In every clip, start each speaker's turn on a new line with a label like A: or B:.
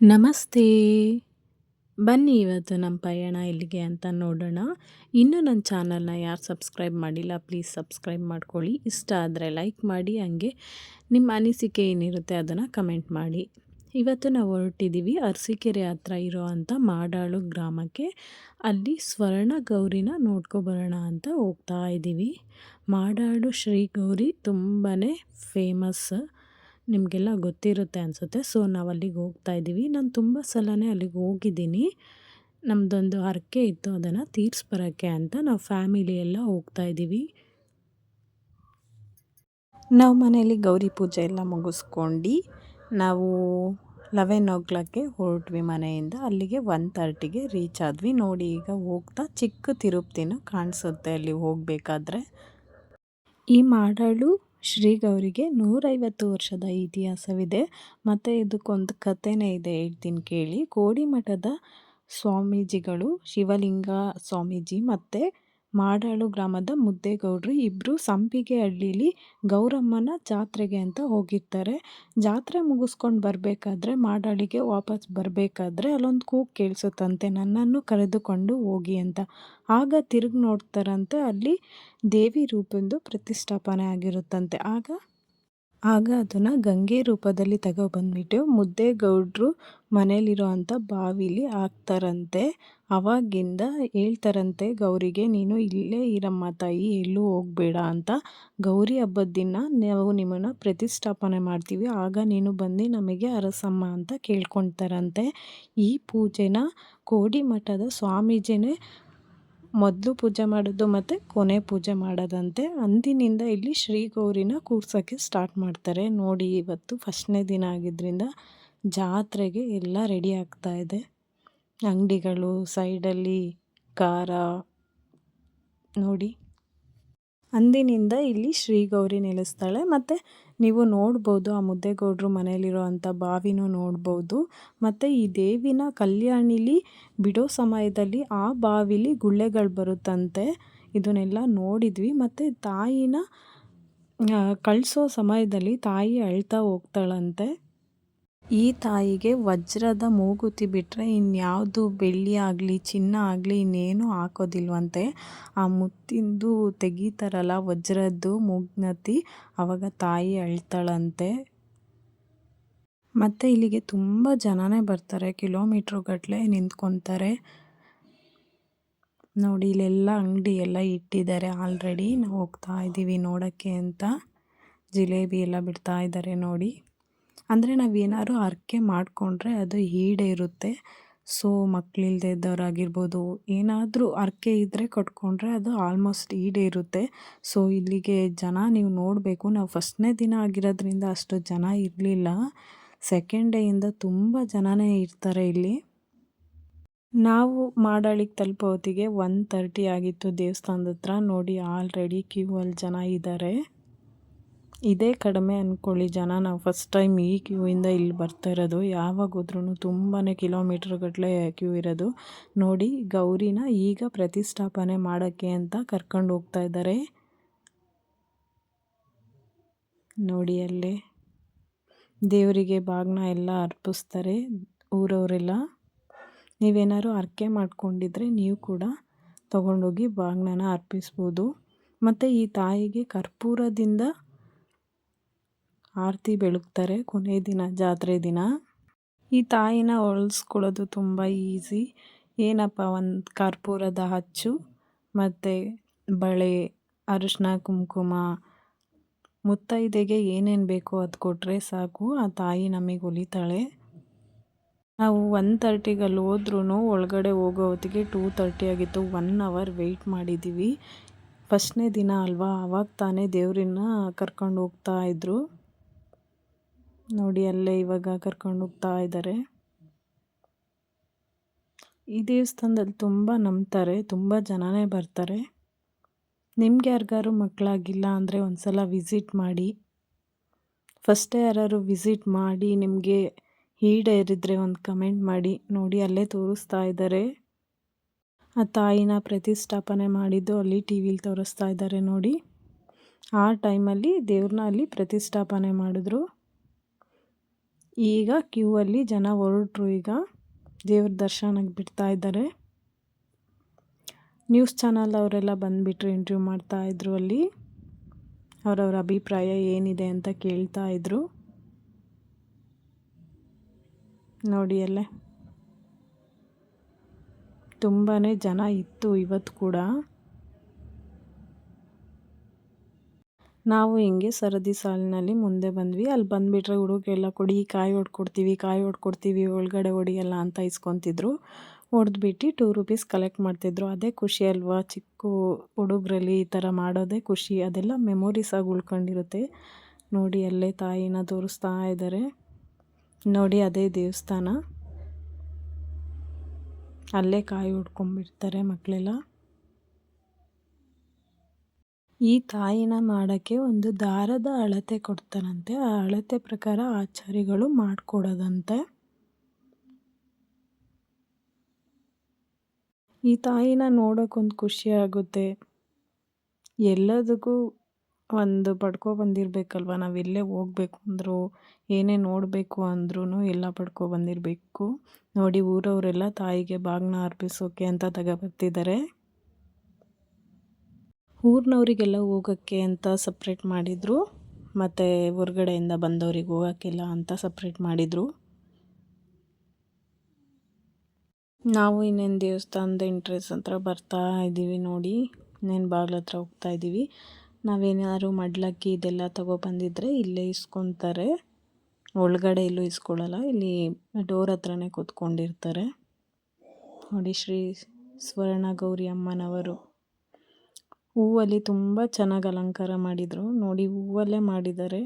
A: ನಮಸ್ತೆ. ಬನ್ನಿ ಇವತ್ತು ನಮ್ಮ ಪಯಣ ಎಲ್ಲಿಗೆ ಅಂತ ನೋಡೋಣ. ಇನ್ನೂ ನನ್ನ ಚಾನಲ್ನ ಯಾರು ಸಬ್ಸ್ಕ್ರೈಬ್ ಮಾಡಿಲ್ಲ, ಪ್ಲೀಸ್ ಸಬ್ಸ್ಕ್ರೈಬ್ ಮಾಡ್ಕೊಳ್ಳಿ. ಇಷ್ಟ ಆದರೆ ಲೈಕ್ ಮಾಡಿ, ಹಂಗೆ ನಿಮ್ಮ ಅನಿಸಿಕೆ ಏನಿರುತ್ತೆ ಅದನ್ನು ಕಮೆಂಟ್ ಮಾಡಿ. ಇವತ್ತು ನಾವು ಹೊರಟಿದ್ದೀವಿ ಅರಸೀಕೆರೆ ಹತ್ರ ಇರೋ ಅಂಥ ಮಾಡಾಳು ಗ್ರಾಮಕ್ಕೆ. ಅಲ್ಲಿ ಸ್ವರ್ಣ ಗೌರಿನ ನೋಡ್ಕೊಬರೋಣ ಅಂತ ಹೋಗ್ತಾ ಇದ್ದೀವಿ. ಮಾಡಾಳು ಶ್ರೀ ಗೌರಿ ತುಂಬಾ ಫೇಮಸ್ ನಿಮಗೆಲ್ಲ ಗೊತ್ತಿರುತ್ತೆ ಅನಿಸುತ್ತೆ. ಸೊ ನಾವು ಅಲ್ಲಿಗೆ ಹೋಗ್ತಾ ಇದ್ದೀವಿ. ನಾನು ತುಂಬ ಸಲನೇ ಅಲ್ಲಿಗೆ ಹೋಗಿದ್ದೀನಿ. ನಮ್ಮದೊಂದು ಹರಕೆ ಇತ್ತು ಅದನ್ನು ತೀರಿಸ್ಬರೋಕ್ಕೆ ಅಂತ. ನಾವು ಫ್ಯಾಮಿಲಿ ಎಲ್ಲ ಹೋಗ್ತಾ ಇದ್ದೀವಿ. ನಾವು ಮನೆಯಲ್ಲಿ ಗೌರಿ ಪೂಜೆ ಎಲ್ಲ ಮುಗಿಸ್ಕೊಂಡು ನಾವು ಲೆವೆನ್ ಓ ಕ್ಲಾಕ್ಗೆ ಹೊರಟ್ವಿ ಮನೆಯಿಂದ. ಅಲ್ಲಿಗೆ ಒನ್ ತರ್ಟಿಗೆ ರೀಚ್ ಆದ್ವಿ. ನೋಡಿ ಈಗ ಹೋಗ್ತಾ ಚಿಕ್ಕ ತಿರುಪ್ತಿನೂ ಕಾಣಿಸುತ್ತೆ ಅಲ್ಲಿ ಹೋಗಬೇಕಾದ್ರೆ. ಈ ಮಾಡಾಳು ಶ್ರೀ ಗೌರಿಗೆ ನೂರೈವತ್ತು ವರ್ಷದ ಇತಿಹಾಸವಿದೆ. ಮತ್ತು ಇದಕ್ಕೊಂದು ಕಥೆನೇ ಇದೆ ಹೇಳ್ತೀನಿ ಕೇಳಿ. ಕೋಡಿಮಠದ ಸ್ವಾಮೀಜಿಗಳು ಶಿವಲಿಂಗ ಸ್ವಾಮೀಜಿ ಮತ್ತು ಮಾಡಾಳು ಗ್ರಾಮದ ಮುದ್ದೇಗೌಡರು. ಇಬ್ಬರು ಸಂಪಿಗೆ ಹಳ್ಳೀಲಿ ಗೌರಮ್ಮನ ಜಾತ್ರೆಗೆ ಅಂತ ಹೋಗಿರ್ತಾರೆ. ಜಾತ್ರೆ ಮುಗಿಸ್ಕೊಂಡು ಬರಬೇಕಾದ್ರೆ ಮಾಡಾಳಿಗೆ ವಾಪಸ್ ಬರಬೇಕಾದ್ರೆ ಅಲ್ಲೊಂದು ಕೂಗು ಕೇಳಿಸುತ್ತಂತೆ, ನನ್ನನ್ನು ಕರೆದುಕೊಂಡು ಹೋಗಿ ಅಂತ. ಆಗ ತಿರುಗಿ ನೋಡ್ತಾರಂತೆ, ಅಲ್ಲಿ ದೇವಿ ರೂಪದ್ದು ಪ್ರತಿಷ್ಠಾಪನೆ ಆಗಿರುತ್ತಂತೆ. ಆಗ ಆಗ ಅದನ್ನು ಗಂಗೆ ರೂಪದಲ್ಲಿ ತಗೊಬಂದ್ಬಿಟ್ಟು ಮುದ್ದೇಗೌಡರು ಮನೇಲಿರೋ ಅಂಥ ಬಾವಿಲಿ ಹಾಕ್ತಾರಂತೆ. ಅವಾಗಿಂದ ಹೇಳ್ತಾರಂತೆ, ಗೌರಿಗೆ, ನೀನು ಇಲ್ಲೇ ಇರಮ್ಮ ತಾಯಿ, ಎಲ್ಲೂ ಹೋಗಬೇಡ ಅಂತ. ಗೌರಿ ಹಬ್ಬದ ದಿನ ನಾವು ನಿಮ್ಮನ್ನು ಪ್ರತಿಷ್ಠಾಪನೆ ಮಾಡ್ತೀವಿ. ಆಗ ನೀನು ಬಂದು ನಮಗೆ ಅರಸಮ್ಮ ಅಂತ ಕೇಳ್ಕೊಳ್ತಾರಂತೆ ಈ ಪೂಜೆನ ಕೋಡಿಮಠದ ಸ್ವಾಮೀಜಿನೇ ಮೊದಲು ಪೂಜೆ ಮಾಡೋದು ಮತ್ತು ಕೊನೆ ಪೂಜೆ ಮಾಡೋದಂತೆ. ಅಂದಿನಿಂದ ಇಲ್ಲಿ ಶ್ರೀ ಗೌರಿನ ಕೂರ್ಸೋಕ್ಕೆ ಸ್ಟಾರ್ಟ್ ಮಾಡ್ತಾರೆ. ನೋಡಿ ಇವತ್ತು ಫಸ್ಟ್ನೇ ದಿನ ಆಗಿದ್ದರಿಂದ ಜಾತ್ರೆಗೆ ಎಲ್ಲ ರೆಡಿ ಆಗ್ತಾ ಇದೆ. ಅಂಗಡಿಗಳು, ಸೈಡಲ್ಲಿ ಖಾರ ನೋಡಿ. ಅಂದಿನಿಂದ ಇಲ್ಲಿ ಶ್ರೀ ಗೌರಿ ನೆಲೆಸ್ತಾಳೆ. ಮತ್ತು ನೀವು ನೋಡ್ಬೋದು ಆ ಮುದ್ದೇಗೌಡ್ರು ಮನೇಲಿರೋ ಅಂಥ ಬಾವಿನೂ ನೋಡ್ಬೋದು. ಮತ್ತು ಈ ದೇವಿನ ಕಲ್ಯಾಣಿಲಿ ಬಿಡೋ ಸಮಯದಲ್ಲಿ ಆ ಬಾವಿಲಿ ಗುಳ್ಳೆಗಳು ಬರುತ್ತಂತೆ. ಇದನ್ನೆಲ್ಲ ನೋಡಿದ್ವಿ. ಮತ್ತು ತಾಯಿನ ಕಳಿಸೋ ಸಮಯದಲ್ಲಿ ತಾಯಿ ಅಳ್ತಾ ಹೋಗ್ತಾಳಂತೆ. ಈ ತಾಯಿಗೆ ವಜ್ರದ ಮೂಗುತಿ ಬಿಟ್ಟರೆ ಇನ್ಯಾವುದು ಬೆಳ್ಳಿ ಆಗಲಿ, ಚಿನ್ನ ಆಗಲಿ ಇನ್ನೇನು ಹಾಕೋದಿಲ್ವಂತೆ. ಆ ಮುತ್ತಿಂದು ತೆಗೀತಾರಲ್ಲ ವಜ್ರದ್ದು ಮೂಗ್ನತಿ ಆವಾಗ ತಾಯಿ ಅಳ್ತಾಳಂತೆ. ಮತ್ತು ಇಲ್ಲಿಗೆ ತುಂಬ ಜನನೇ ಬರ್ತಾರೆ ಗಟ್ಟಲೆ ನಿಂತ್ಕೊತಾರೆ. ನೋಡಿ, ಇಲ್ಲೆಲ್ಲ ಅಂಗಡಿ ಎಲ್ಲ ಇಟ್ಟಿದ್ದಾರೆ ಆಲ್ರೆಡಿ. ನಾವು ಹೋಗ್ತಾ ಇದ್ದೀವಿ ನೋಡೋಕ್ಕೆ ಅಂತ. ಜಿಲೇಬಿ ಎಲ್ಲ ಬಿಡ್ತಾ ಇದ್ದಾರೆ ನೋಡಿ. ಅಂದರೆ ನಾವು ಏನಾದ್ರು ಹರಕೆ ಮಾಡಿಕೊಂಡ್ರೆ ಅದು ಈಡೇರುತ್ತೆ ಸೊ ಮಕ್ಕಳಿಲ್ದೇ ಇದ್ದವರಾಗಿರ್ಬೋದು, ಏನಾದರೂ ಹರಕೆ ಇದ್ದರೆ ಕಟ್ಕೊಂಡ್ರೆ ಅದು ಆಲ್ಮೋಸ್ಟ್ ಈಡೇರುತ್ತೆ ಸೊ ಇಲ್ಲಿಗೆ ಜನ ನೀವು ನೋಡಬೇಕು, ನಾವು ಫಸ್ಟ್ನೇ ದಿನ ಆಗಿರೋದ್ರಿಂದ ಅಷ್ಟು ಜನ ಇರಲಿಲ್ಲ. ಸೆಕೆಂಡ್ ಡೇಯಿಂದ ತುಂಬ ಜನನೇ ಇರ್ತಾರೆ ಇಲ್ಲಿ. ನಾವು ಮಾಡಾಳಿಗೆ ತಲುಪೋ ಹೊತ್ತಿಗೆ ಒನ್ ತರ್ಟಿ ಆಗಿತ್ತು ದೇವಸ್ಥಾನದ ಹತ್ರ, ನೋಡಿ ಆಲ್ರೆಡಿ ಕ್ಯೂ ಅಲ್ಲಿ ಜನ ಇದ್ದಾರೆ ಇದೇ ಕಡಿಮೆ ಅಂದ್ಕೊಳ್ಳಿ ಜನ. ನಾವು ಫಸ್ಟ್ ಟೈಮ್ ಈ ಕ್ಯೂಯಿಂದ ಇಲ್ಲಿ ಬರ್ತಾ ಇರೋದು. ಯಾವಾಗ ಹೋದ್ರೂ ತುಂಬಾ ಕಿಲೋಮೀಟ್ರ್ಗಟ್ಟಲೆ ಕ್ಯೂ ಇರೋದು. ನೋಡಿ ಗೌರಿನ ಈಗ ಪ್ರತಿಷ್ಠಾಪನೆ ಮಾಡೋಕ್ಕೆ ಅಂತ ಕರ್ಕೊಂಡು ಹೋಗ್ತಾ ಇದ್ದಾರೆ. ನೋಡಿ ಅಲ್ಲೇ. ದೇವರಿಗೆ ಬಾಗ್ನ ಎಲ್ಲ ಅರ್ಪಿಸ್ತಾರೆ ಊರವರೆಲ್ಲ. ನೀವೇನಾದ್ರು ಅರ್ಕೆ ಮಾಡ್ಕೊಂಡಿದ್ರೆ ನೀವು ಕೂಡ ತಗೊಂಡೋಗಿ ಬಾಗ್ನನ ಅರ್ಪಿಸ್ಬೋದು. ಮತ್ತು ಈ ತಾಯಿಗೆ ಕರ್ಪೂರದಿಂದ ಆರತಿ ಬೆಳಗ್ತಾರೆ, ಕೊನೆ ದಿನ, ಜಾತ್ರೆ ದಿನ. ಈ ತಾಯಿನ ಹೊಲಿಸ್ಕೊಳ್ಳೋದು ತುಂಬ ಈಸಿ. ಏನಪ್ಪ, ಒಂದು ಕರ್ಪೂರದ ಹಚ್ಚು, ಮತ್ತು ಬಳೆ, ಅರಿಶಿನ, ಕುಂಕುಮ, ಮುತ್ತೈದೆಗೆ ಏನೇನು ಬೇಕೋ ಅದು ಕೊಟ್ಟರೆ ಸಾಕು. ಆ ತಾಯಿ ನಮಗೆ ಹೊಲಿತಾಳೆ ನಾವು ಒನ್ ತರ್ಟಿಗೆ ಅಲ್ಲಿ ಹೋದ್ರೂ ಒಳಗಡೆ ಹೋಗೋ ಹೊತ್ತಿಗೆ ಟೂ ತರ್ಟಿ ಆಗಿತ್ತು. ಒನ್ ಅವರ್ ವೆಯ್ಟ್ ಮಾಡಿದ್ದೀವಿ ಫಸ್ಟ್ನೇ ದಿನ ಅಲ್ವಾ ಆವಾಗ ತಾನೇ ದೇವ್ರನ್ನ ಕರ್ಕೊಂಡು ಹೋಗ್ತಾ ಇದ್ರು. ನೋಡಿ, ಅಲ್ಲೇ ಇವಾಗ ಕರ್ಕೊಂಡು ಹೋಗ್ತಾ ಇದ್ದಾರೆ. ಈ ದೇವಸ್ಥಾನದಲ್ಲಿ ತುಂಬ ನಂಬ್ತಾರೆ, ತುಂಬ ಜನನೇ ಬರ್ತಾರೆ. ನಿಮ್ಗೆ ಯಾರಿಗಾರು ಮಕ್ಕಳಾಗಿಲ್ಲ ಅಂದರೆ ಒಂದು ಸಲ ವಿಸಿಟ್ ಮಾಡಿ ಫಸ್ಟೇ ಯಾರು ವಿಸಿಟ್ ಮಾಡಿ, ನಿಮಗೆ ಈಡೇರಿದ್ರೆ ಒಂದು ಕಮೆಂಟ್ ಮಾಡಿ, ನೋಡಿ, ಅಲ್ಲೇ ತೋರಿಸ್ತಾ ಇದ್ದಾರೆ. ಆ ತಾಯಿನ ಪ್ರತಿಷ್ಠಾಪನೆ ಮಾಡಿದ್ದು ಅಲ್ಲಿ ಟಿ ವಿಲಿ ತೋರಿಸ್ತಾ ಇದ್ದಾರೆ ನೋಡಿ. ಆ ಟೈಮಲ್ಲಿ ದೇವ್ರನ್ನ ಅಲ್ಲಿ ಪ್ರತಿಷ್ಠಾಪನೆ ಮಾಡಿದ್ರು. ಈಗ ಕ್ಯೂ ಅಲ್ಲಿ ಜನ ಹೊರಟ್ರು ಈಗ. ದೇವ್ರ ದರ್ಶನಕ್ಕೆ ಬಿಡ್ತಾ ಇದ್ದಾರೆ. ನ್ಯೂಸ್ ಚಾನಲ್ ಅವರೆಲ್ಲ ಬಂದುಬಿಟ್ರು ಇಂಟರ್ವ್ಯೂ ಮಾಡ್ತಾ ಇದ್ರು ಅಲ್ಲಿ. ಅವರವರ ಅಭಿಪ್ರಾಯ ಏನಿದೆ ಅಂತ ಕೇಳ್ತಾ ಇದ್ರು. ನೋಡಿ ಅಲ್ಲೇ. ತುಂಬಾ ಜನ ಇತ್ತು ಇವತ್ತು ಕೂಡ. ನಾವು ಹಿಂಗೆ ಸರದಿ ಸಾಲಿನಲ್ಲಿ ಮುಂದೆ ಬಂದ್ವಿ. ಅಲ್ಲಿ ಬಂದುಬಿಟ್ರೆ ಹುಡುಗೆಲ್ಲ ಕೊಡಿ ಕಾಯಿ ಹೊಡ್ಕೊಡ್ತೀವಿ ಕಾಯಿ ಹೊಡ್ಕೊಡ್ತೀವಿ, ಒಳಗಡೆ ಹೊಡಿಯಲ್ಲ ಅಂತ ಇಸ್ಕೊತಿದ್ರು. ಹೊಡೆದ್ಬಿಟ್ಟು ಟೂ ರುಪೀಸ್ ಕಲೆಕ್ಟ್ ಮಾಡ್ತಿದ್ರು. ಅದೇ ಖುಷಿ ಅಲ್ವಾ? ಚಿಕ್ಕ ಹುಡುಗರಲ್ಲಿ ಈ ಥರ ಮಾಡೋದೇ ಖುಷಿ. ಅದೆಲ್ಲ ಮೆಮೊರೀಸ್ ಆಗಿ ಉಳ್ಕೊಂಡಿರುತ್ತೆ. ನೋಡಿ, ಅಲ್ಲೇ ತಾಯಿನ ತೋರಿಸ್ತಾ ಇದ್ದಾರೆ. ನೋಡಿ, ಅದೇ ದೇವಸ್ಥಾನ. ಅಲ್ಲೇ ಕಾಯಿ ಹೊಡ್ಕೊಂಡ್ಬಿಡ್ತಾರೆ ಮಕ್ಕಳೆಲ್ಲ. ಈ ತಾಯಿನ ಮಾಡೋಕ್ಕೆ ಒಂದು ದಾರದ ಅಳತೆ ಕೊಡ್ತಾರಂತೆ ಆ ಅಳತೆ ಪ್ರಕಾರ ಆಚಾರಿಗಳು ಮಾಡಿಕೊಡೋದಂತೆ. ಈ ತಾಯಿನ ನೋಡೋಕ್ಕೊಂದು ಖುಷಿ ಆಗುತ್ತೆ. ಎಲ್ಲದಕ್ಕೂ ಒಂದು ಪಡ್ಕೊ ಬಂದಿರಬೇಕಲ್ವ? ನಾವು ಎಲ್ಲೇ ಹೋಗ್ಬೇಕು ಅಂದರೂ, ಏನೇ ನೋಡಬೇಕು ಅಂದ್ರೂ ಎಲ್ಲ ಪಡ್ಕೊ ಬಂದಿರಬೇಕು. ನೋಡಿ ಊರವರೆಲ್ಲ ತಾಯಿಗೆ ಬಾಗಿನ ಅರ್ಪಿಸೋಕೆ ಅಂತ ತಗೊಬರ್ತಿದ್ದಾರೆ ಊರಿನವರಿಗೆಲ್ಲ ಹೋಗೋಕ್ಕೆ ಅಂತ ಸಪ್ರೇಟ್ ಮಾಡಿದರು. ಮತ್ತು ಹೊರ್ಗಡೆಯಿಂದ ಬಂದವ್ರಿಗೆ ಹೋಗೋಕ್ಕಿಲ್ಲ ಅಂತ ಸಪ್ರೇಟ್ ಮಾಡಿದರು. ನಾವು ಇನ್ನೇನು ದೇವಸ್ಥಾನದ ಇಂಟ್ರೆಸ್ಟ್ ಹತ್ರ ಬರ್ತಾ ಇದ್ದೀವಿ ನೋಡಿ. ಇನ್ನೇನು ಬಾಗ್ಲ ಹತ್ರ ಹೋಗ್ತಾ ಇದ್ದೀವಿ. ನಾವೇನಾದ್ರು ಮಡ್ಲಕ್ಕಿ ಇದೆಲ್ಲ ತೊಗೊಬಂದಿದ್ರೆ ಇಲ್ಲೇ ಇಸ್ಕೊತಾರೆ. ಒಳಗಡೆ ಇಲ್ಲೂ ಇಸ್ಕೊಳ್ಳಲ್ಲ, ಇಲ್ಲಿ ಡೋರ್ ಹತ್ರನೇ ಕೂತ್ಕೊಂಡಿರ್ತಾರೆ. ನೋಡಿ ಶ್ರೀ ಸ್ವರ್ಣ ಗೌರಿ ಅಮ್ಮನವರು. ಹೂವಲ್ಲಿ ತುಂಬ ಚೆನ್ನಾಗಿ ಅಲಂಕಾರ ಮಾಡಿದರು. ನೋಡಿ ಹೂವಲ್ಲೇ ಮಾಡಿದ್ದಾರೆ.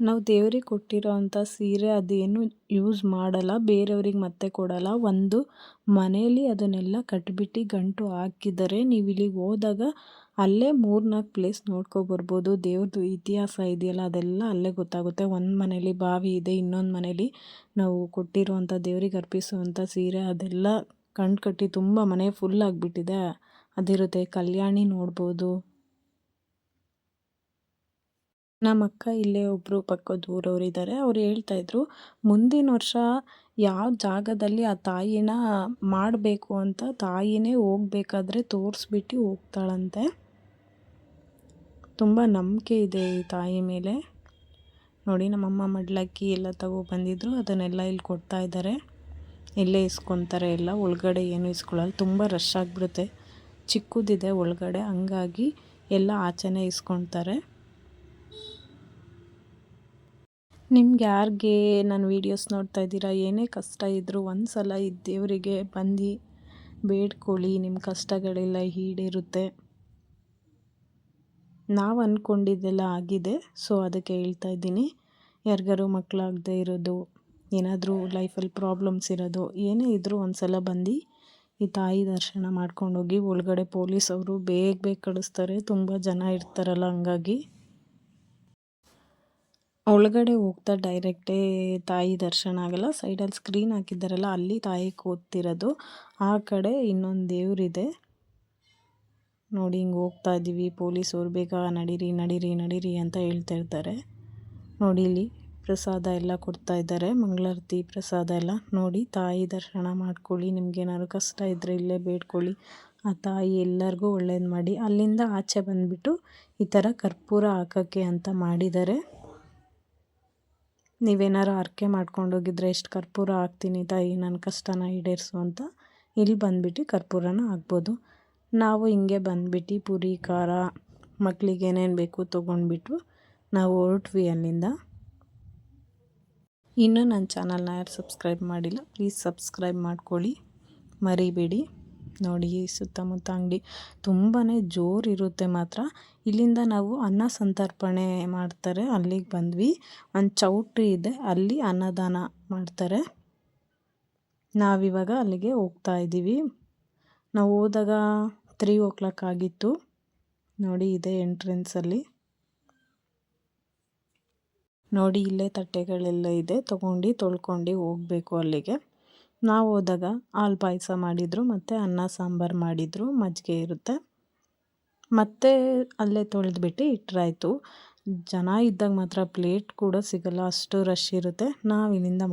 A: ನಾವು ದೇವ್ರಿಗೆ ಕೊಟ್ಟಿರೋ ಅಂಥ ಸೀರೆ ಅದೇನು ಯೂಸ್ ಮಾಡಲ್ಲ. ಬೇರೆಯವ್ರಿಗೆ ಮತ್ತೆ ಕೊಡಲ್ಲ. ಒಂದು ಮನೆಯಲ್ಲಿ ಅದನ್ನೆಲ್ಲ ಕಟ್ಬಿಟ್ಟು ಗಂಟು ಹಾಕಿದ್ದಾರೆ. ನೀವು ಇಲ್ಲಿಗೆ ಹೋದಾಗ ಅಲ್ಲೇ ಮೂರ್ನಾಲ್ಕು ಪ್ಲೇಸ್ ನೋಡ್ಕೊಬರ್ಬೋದು ದೇವ್ರದ್ದು ಇತಿಹಾಸ ಇದೆಯಲ್ಲ, ಅದೆಲ್ಲ ಅಲ್ಲೇ ಗೊತ್ತಾಗುತ್ತೆ. ಒಂದು ಮನೇಲಿ ಬಾವಿ ಇದೆ, ಇನ್ನೊಂದು ಮನೇಲಿ ನಾವು ಕೊಟ್ಟಿರುವಂಥ ದೇವ್ರಿಗೆ ಅರ್ಪಿಸುವಂಥ ಸೀರೆ ಅದೆಲ್ಲ ಕಣ್ಣು ಕಟ್ಟಿ ತುಂಬ ಮನೆ ಫುಲ್ ಆಗಿಬಿಟ್ಟಿದೆ. ಅದಿರುತ್ತೆ, ಕಲ್ಯಾಣಿ ನೋಡ್ಬೋದು. ನಮ್ಮ ಅಕ್ಕ ಇಲ್ಲೇ ಒಬ್ಬರು ಪಕ್ಕದ ಇದ್ದಾರೆ ಅವ್ರು ಹೇಳ್ತಾಯಿದ್ರು ಮುಂದಿನ ವರ್ಷ ಯಾವ ಜಾಗದಲ್ಲಿ ಆ ತಾಯಿನ ಮಾಡಬೇಕು ಅಂತ ತಾಯಿನೇ ಹೋಗ್ಬೇಕಾದ್ರೆ ತೋರಿಸ್ಬಿಟ್ಟು ಹೋಗ್ತಾಳಂತೆ. ತುಂಬ ನಂಬಿಕೆ ಇದೆ ಈ ತಾಯಿ ಮೇಲೆ. ನೋಡಿ, ನಮ್ಮಮ್ಮ ಮಡ್ಲಕ್ಕಿ ಎಲ್ಲ ತಗೋ ಬಂದಿದ್ರು, ಅದನ್ನೆಲ್ಲ ಇಲ್ಲಿ ಕೊಡ್ತಾ ಇದ್ದಾರೆ. ಇಲ್ಲೇ ಇಸ್ಕೊತಾರೆ ಎಲ್ಲ, ಒಳಗಡೆ ಏನು ಇಸ್ಕೊಳ್ಳಲ್ಲ. ತುಂಬ ರಶ್ ಆಗಿಬಿಡುತ್ತೆ. ಚಿಕ್ಕದಿದೆ ಒಳಗಡೆ, ಹಂಗಾಗಿ ಎಲ್ಲ ಆಚೆನೇ ಇಸ್ಕೊತಾರೆ. ನಿಮ್ಗೆ ಯಾರಿಗೆ ನಾನು ವೀಡಿಯೋಸ್ ನೋಡ್ತಾ ಇದ್ದೀರಾ? ಏನೇ ಕಷ್ಟ ಇದ್ದರೂ ಒಂದು ಸಲ ಈ ದೇವರಿಗೆ ಬಂದು ಬೇಡ್ಕೊಳ್ಳಿ. ನಿಮ್ಮ ಕಷ್ಟಗಳೆಲ್ಲ ಈಡೇರುತ್ತೆ. ನಾವು ಅಂದ್ಕೊಂಡಿದ್ದೆಲ್ಲ ಆಗಿದೆ. ಸೊ ಅದಕ್ಕೆ ಹೇಳ್ತಾ ಇದ್ದೀನಿ. ಯಾರಿಗಾರು ಮಕ್ಕಳಾಗದೇ ಇರೋದು ಏನಾದರೂ ಲೈಫಲ್ಲಿ ಪ್ರಾಬ್ಲಮ್ಸ್ ಇರೋದು, ಏನೇ ಇದ್ದರೂ ಒಂದು ಸಲ ಬಂದು ಈ ತಾಯಿ ದರ್ಶನ ಮಾಡ್ಕೊಂಡೋಗಿ ಒಳಗಡೆ ಪೊಲೀಸವರು ಬೇಗ ಬೇಗ ಕಳಿಸ್ತಾರೆ. ತುಂಬ ಜನ ಇರ್ತಾರಲ್ಲ ಹಂಗಾಗಿ. ಒಳಗಡೆ ಹೋಗ್ತಾ ಡೈರೆಕ್ಟೇ ತಾಯಿ ದರ್ಶನ ಆಗಲ್ಲ ಸೈಡಲ್ಲಿ ಸ್ಕ್ರೀನ್ ಹಾಕಿದ್ದಾರಲ್ಲ, ಅಲ್ಲಿ ತಾಯಿ ಕೂತಿರೋದು. ಆ ಕಡೆ ಇನ್ನೊಂದು ದೇವರಿದೆ ನೋಡಿ ಹಿಂಗೆ ಹೋಗ್ತಾ ಇದ್ದೀವಿ ಪೊಲೀಸವ್ರು ಬೇಗ ನಡೀರಿ ನಡೀರಿ ನಡೀರಿ ಅಂತ ಹೇಳ್ತಾ ಇರ್ತಾರೆ. ನೋಡಿ ಇಲ್ಲಿ ಪ್ರಸಾದ ಎಲ್ಲ ಕೊಡ್ತಾ ಇದ್ದಾರೆ. ಮಂಗಳಾರತಿ ಪ್ರಸಾದ ಎಲ್ಲ ನೋಡಿ ತಾಯಿ ದರ್ಶನ ಮಾಡ್ಕೊಳ್ಳಿ. ನಿಮ್ಗೇನಾದ್ರು ಕಷ್ಟ ಇದ್ದರೆ ಇಲ್ಲೇ ಬೇಡ್ಕೊಳ್ಳಿ. ಆ ತಾಯಿ ಎಲ್ಲರಿಗೂ ಒಳ್ಳೇದು ಮಾಡಿ. ಅಲ್ಲಿಂದ ಆಚೆ ಬಂದುಬಿಟ್ಟು ಈ ಥರ ಕರ್ಪೂರ ಹಾಕೋಕ್ಕೆ ಅಂತ ಮಾಡಿದ್ದಾರೆ. ನೀವೇನಾರು ಮಾಡ್ಕೊಂಡು ಮಾಡ್ಕೊಂಡೋಗಿದ್ರೆ ಎಷ್ಟು ಕರ್ಪೂರ ಹಾಕ್ತೀನಿ ತಾಯಿ ನನ್ನ ಕಷ್ಟನ ಈಡೇರಿಸು ಅಂತ ಇಲ್ಲಿ ಬಂದುಬಿಟ್ಟು ಕರ್ಪೂರನ ಹಾಕ್ಬೋದು. ನಾವು ಹಿಂಗೆ ಬಂದುಬಿಟ್ಟು ಪುರಿ, ಖಾರ ಮಕ್ಕಳಿಗೆ ಏನೇನು ಬೇಕು ತೊಗೊಂಡ್ಬಿಟ್ಟು ನಾವು ಹೊರಟ್ವಿ ಅಲ್ಲಿಂದ. ಇನ್ನೂ ನನ್ನ ಚಾನಲ್ನ ಯಾರು ಸಬ್ಸ್ಕ್ರೈಬ್ ಮಾಡಿಲ್ಲ, ಪ್ಲೀಸ್ ಸಬ್ಸ್ಕ್ರೈಬ್ ಮಾಡ್ಕೊಳ್ಳಿ. ಮರಿಬೇಡಿ. ನೋಡಿ ಸುತ್ತಮುತ್ತ ಅಂಗಡಿ ತುಂಬಾ ಜೋರಿರುತ್ತೆ ಮಾತ್ರ. ಇಲ್ಲಿಂದ ನಾವು ಅನ್ನ ಸಂತರ್ಪಣೆ ಮಾಡ್ತಾರೆ. ಅಲ್ಲಿಗೆ ಬಂದ್ವಿ. ಒಂದು ಚೌಟ್ರಿ ಇದೆ. ಅಲ್ಲಿ ಅನ್ನದಾನ ಮಾಡ್ತಾರೆ. ನಾವಿವಾಗ ಅಲ್ಲಿಗೆ ಹೋಗ್ತಾ ಇದ್ದೀವಿ. ನಾವು ಹೋದಾಗ ತ್ರೀ ಓ ಕ್ಲಾಕ್ ಆಗಿತ್ತು. ನೋಡಿ, ಇದೆ ಎಂಟ್ರೆನ್ಸಲ್ಲಿ ನೋಡಿ, ಇಲ್ಲೇ ತಟ್ಟೆಗಳೆಲ್ಲ ಇದೆ. ತೊಗೊಂಡು ತೊಳ್ಕೊಂಡು ಹೋಗಬೇಕು ಅಲ್ಲಿಗೆ. ನಾವು ಹೋದಾಗ ಹಾಲು ಪಾಯಸ ಮಾಡಿದರು, ಮತ್ತು ಅನ್ನ ಸಾಂಬಾರು ಮಾಡಿದರು. ಮಜ್ಜಿಗೆ ಇರುತ್ತೆ. ಮತ್ತೆ ಅಲ್ಲೇ ತೊಳೆದ್ಬಿಟ್ಟು ಇಟ್ಟರಾಯ್ತು ಜನ ಇದ್ದಾಗ ಮಾತ್ರ ಪ್ಲೇಟ್ ಕೂಡ ಸಿಗಲ್ಲ. ಅಷ್ಟು ರಶ್ ಇರುತ್ತೆ. ನಾವು ಇಲ್ಲಿಂದ